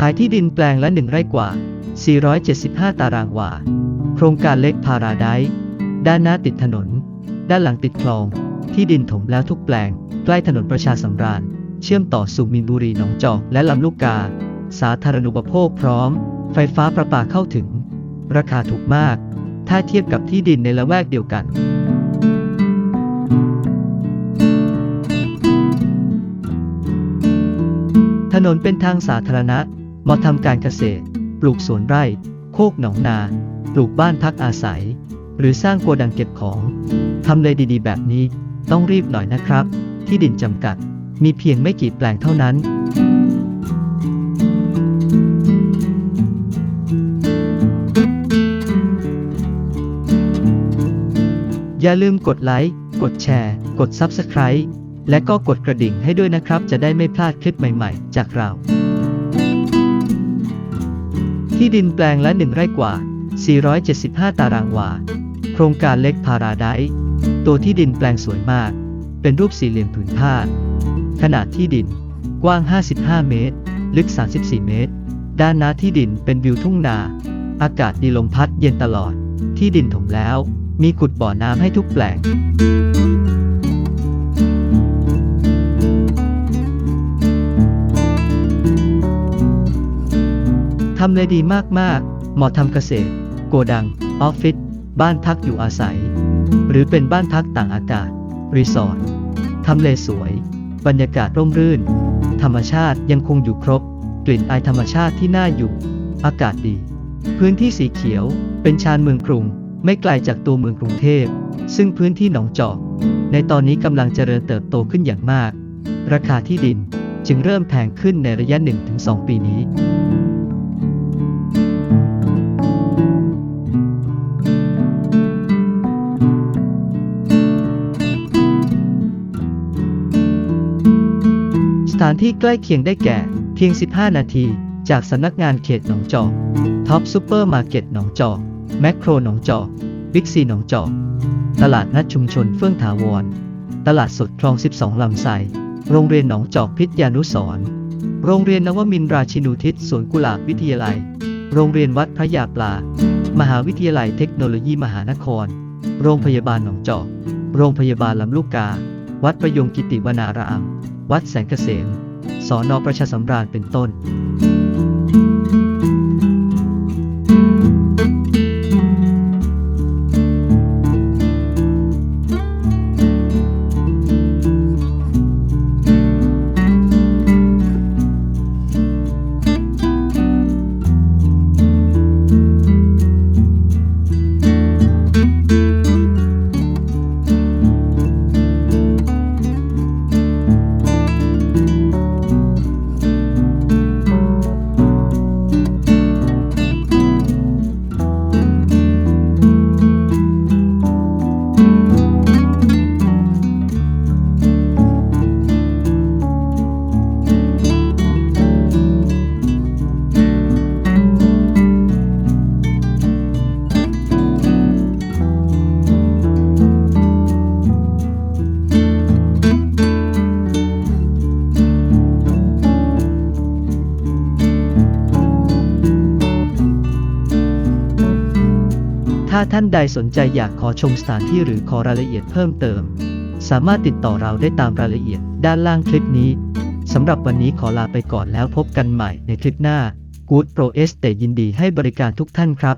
ขายที่ดินแปลงละ1ไร่กว่า 475 ตารางวา โครงการเล็กพาราไดซ์ด้านหน้าติดถนน ด้านหลังติดคลอง ที่ดินถมแล้วทุกแปลง ใกล้ถนนประชาสำราญ เชื่อมต่อสู่มินบุรีหนองจอกและลำลูกกา สาธารณูปโภคพร้อม ไฟฟ้าประปาเข้าถึง ราคาถูกมาก ถ้าเทียบกับที่ดินในละแวกเดียวกันถนนเป็นทางสาธารณะ มาทำการเกษตร ปลูกสวนไร่ โคกหนองนา ปลูกบ้านพักอาศัย หรือสร้างโกดังเก็บของ ทำเลดีๆ แบบนี้ต้องรีบหน่อยนะครับ ที่ดินจำกัด มีเพียงไม่กี่แปลงเท่านั้นอย่าลืมกดไลค์ กดแชร์ กด Subscribe และก็กดกระดิ่งให้ด้วยนะครับ จะได้ไม่พลาดคลิปใหม่ๆ จากเรา ที่ดินแปลงละ1ไร่กว่า 475 ตารางวา โครงการเล็กพาราไดซ์ตัวที่ดินแปลงสวยมาก เป็นรูปสี่เหลี่ยมผืนผ้า ขนาดที่ดิน กว้าง 55 เมตร ลึก 34 เมตร ด้านหน้าที่ดินเป็นวิวทุ่งนา อากาศดีลมพัดเย็นตลอด ที่ดินถมแล้ว มีขุดบ่อน้ำให้ทุกแปลงำเลดีมากๆ เหมาะทำเกษตร โกดัง ออฟฟิศ บ้านพักอยู่อาศัย หรือเป็นบ้านพักต่างอากาศ รีสอร์ท ทำเลสวย บรรยากาศร่มรื่น ธรรมชาติยังคงอยู่ครบ กลิ่นอายธรรมชาติที่น่าอยู่ อากาศดี พื้นที่สีเขียว เป็นชานเมืองกรุง ไม่ไกลจากตัวเมืองกรุงเทพ ซึ่งพื้นที่หนองจอก ในตอนนี้กำลังเจริญเติบโตขึ้นอย่างมาก ราคาที่ดินจึงเริ่มแพงขึ้นในระยะ 1-2 ปีนี้ ถานที่ใกล้เคียงได้แก่ เพียง 15 นาที จากสำนักงานเขตหนองจอกท็อปซูเปอร์มาร์เก็ตหนองจอกแมคโครหนองจอกบิ๊กซีหนองจอกตลาดนัดชุมชนเฟื่องถาวร ตลาดสดคลอง 12 ลำไส้โรงเรียนหนองจอกพิทยานุสรโรงเรียนนวมินราชินูทิศสวนกุหลาบวิทยาลัย โรงเรียนวัดพระยาปลา มหาวิทยาลัยเทคโนโลยีมหานคร โรงพยาบาลหนองจอก โรงพยาบาลลำลูกกา วัดประยงกิติวนาราม วัดแสงเกษมสอนอประชาสำราญเป็นต้น ถ้าท่านใดสนใจอยากขอชมสถานที่หรือขอรายละเอียดเพิ่มเติม สามารถติดต่อเราได้ตามรายละเอียดด้านล่างคลิปนี้สำหรับวันนี้ขอลาไปก่อนแล้วพบกันใหม่ในคลิปหน้า Good Pro Estate ยินดีให้บริการทุกท่านครับ